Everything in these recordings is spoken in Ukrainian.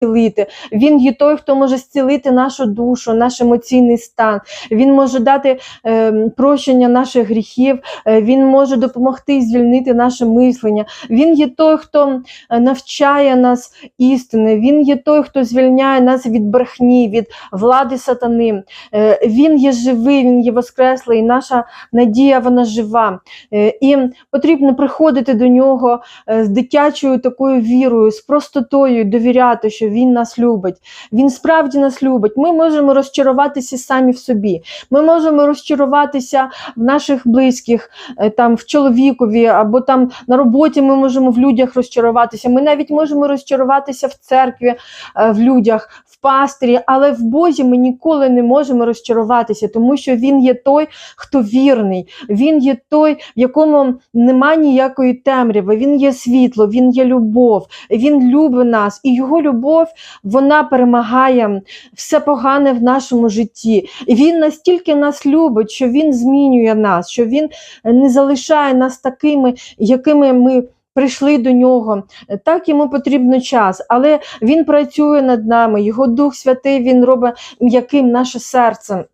зцілити. Він є той, хто може зцілити нашу душу, наш емоційний стан. Він може дати е, прощення наших гріхів, е, він може допомогти звільнити наше мислення. Він є той, хто е, навчає нас істини. Він є той, хто звільняє нас від брехні, від влади сатани. Е, Він є живий, він є воскреслий. Наша надія вона жива. Е, І потрібно приходити до нього е, з дитячою такою вірою, з простотою, довіряти, що він нас любить. Він справді нас любить. Ми можемо розчаруватися самі в собі. Ми можемо розчаруватися в наших близьких, е, там в чоловікові або там на роботі. Ми можемо в людях розчаруватися. Ми навіть можемо розчаруватися в церкві, е, в людях, в пастирі, але в Бозі ми ніколи не можемо розчаруватися, тому що він є той, хто вірний. Він є той, в якому нема ніякої темряви. Він є світло, він є любов, він любить нас, і його любов вона перемагає все погане в нашому житті. І він настільки нас любить, що він змінює нас, що він не залишає нас такими, якими ми. Прийшли до нього, так йому потрібно час, але він працює над нами, його Дух Святий він робить м'яким наше серце.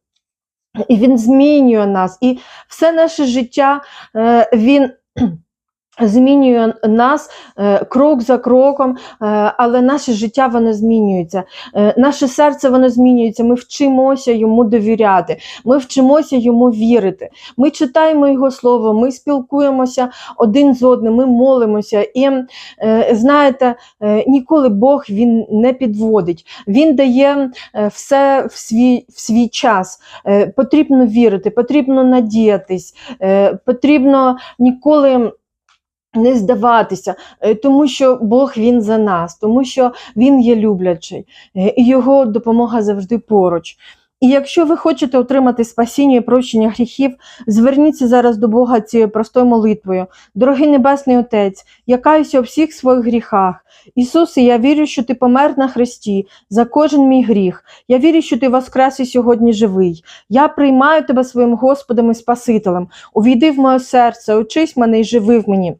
І він змінює нас, і все наше життя е, він змінює нас е, крок за кроком, е, але наше життя воно змінюється. Е, Наше серце воно змінюється. Ми вчимося йому довіряти, ми вчимося йому вірити. Ми читаємо його слово, ми спілкуємося один з одним, ми молимося. І знаєте, ніколи Бог він не підводить. Він дає все в свій, в свій час. Потрібно вірити, потрібно надіятись, потрібно ніколи. Не здаватися, е, тому що Бог він за нас, тому що Він є люблячий, е, і його допомога завжди поруч. І якщо ви хочете отримати спасіння і прощення гріхів, зверніться зараз до Бога цією простою молитвою. Дорогий Небесний Отець, я каюся у всіх своїх гріхах. Ісусе, я вірю, що Ти помер на хресті за кожен мій гріх. Я вірю, що Ти воскрес і сьогодні живий. Я приймаю Тебе своїм Господом і Спасителем. Увійди в моє серце, очись мене і живи в мені.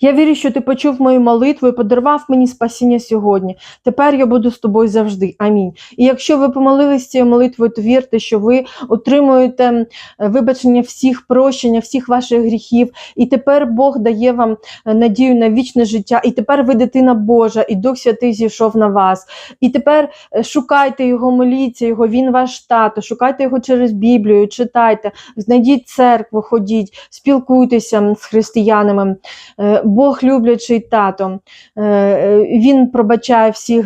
Я вірю, що ти почув мою молитву і подарував мені спасіння сьогодні. Тепер я буду з тобою завжди. Амінь. І якщо ви помолились цією молитвою, то вірте, що ви отримуєте вибачення всіх прощення, всіх ваших гріхів. І тепер Бог дає вам е, надію на вічне життя. І тепер ви дитина Божа, і Дух Святий зійшов на вас. І тепер е, шукайте його, моліться його, він ваш тато, шукайте його через Біблію, читайте, знайдіть церкву, ходіть, спілкуйтеся з християнами. Е, Бог люблячий тато, е, е, він пробачає всіх